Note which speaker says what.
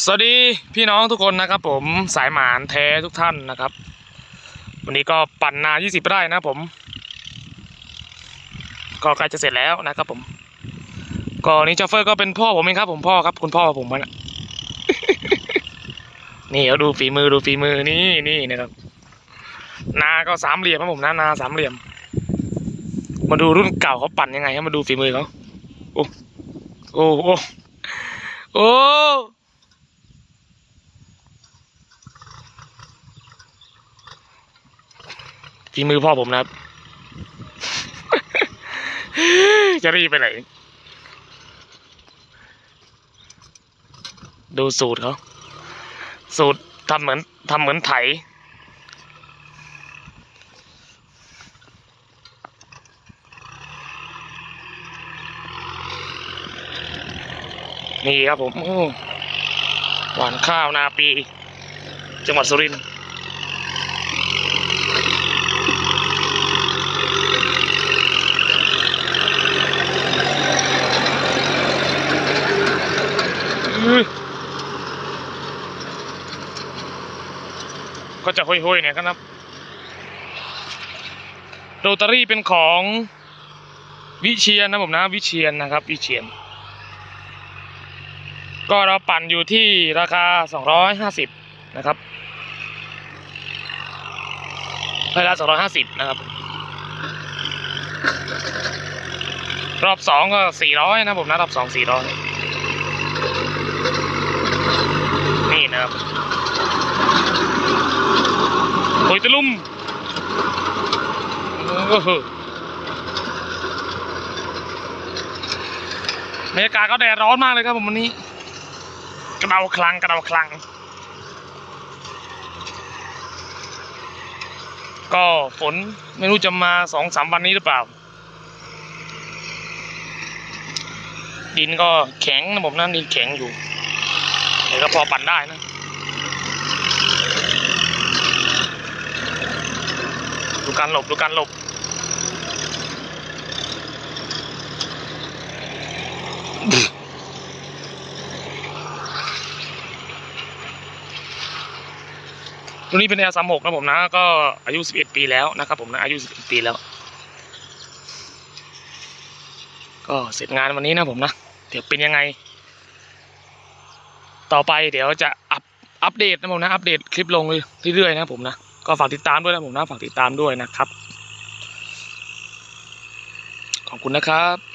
Speaker 1: สวัสดีพี่น้องทุกคนนะครับ ผมสายหมานแท้ทุกท่านนะครับ วันนี้ก็ปั่นนา 20ไร่นะผม ก็ใกล้จะเสร็จแล้วนะครับ ผมก็นี่จอฟเฟอร์ก็เป็นพ่อผมเองครับ ผมพ่อครับ คุณพ่อผมมันน่ะนี่เอาดูฝีมือดูฝีมือนี่นี่นะครับ นาก็สามเหลี่ยมครับผมนะนาสามเหลี่ยม มาดูรุ่นเก่าเขาปั่นยังไงครับมาดูฝีมือเขาโอ้โอ้โอ้โอ้ ฝีมือพ่อผมนะครับ จะรีบไปไหน ดูสูตรเขาสูตรทำเหมือนทำเหมือนไถนี่ครับผมหวานข้าวนาปี จังหวัดสุรินทร์ ก็จะห้อยๆเนี่ยครับโรตารี่เป็นของวิเชียนนะผมนะวิเชียนนะครับ วิเชียน ก็เราปั่นอยู่ที่ราคา 250 นะครับเวลา250 นะครับ รอบสองก็ 400 นะผมนะ รอบสอง400 นี่นะครับ โอยตะลุ่มโอ้โหบรรยากาศก็แดดร้อนมากเลยครับผมวันนี้ กระเดาคลังกระเดาคลัง ก็ฝนไม่รู้จะมาสองสามวันนี้หรือเปล่า ดินก็แข็งนะผมนะดินแข็งอยู่แต่ก็พอปั่นได้นะ การหลบดูการหลบตัวนี้เป็น L สามหกนะผมนะ ก็อายุสิบเอ็ดปีแล้วนะครับผมนะ อายุสิบเอ็ดปีแล้ว ก็เสร็จงานวันนี้นะผมนะ เดี๋ยวเป็นยังไง ต่อไปเดี๋ยวจะอัปอัปเดตนะผมนะ อัปเดตคลิปลงเรื่อยๆนะผมนะ ก็ฝากติดตามด้วยนะผมนะฝากติดตามด้วยนะครับ ขอบคุณนะครับ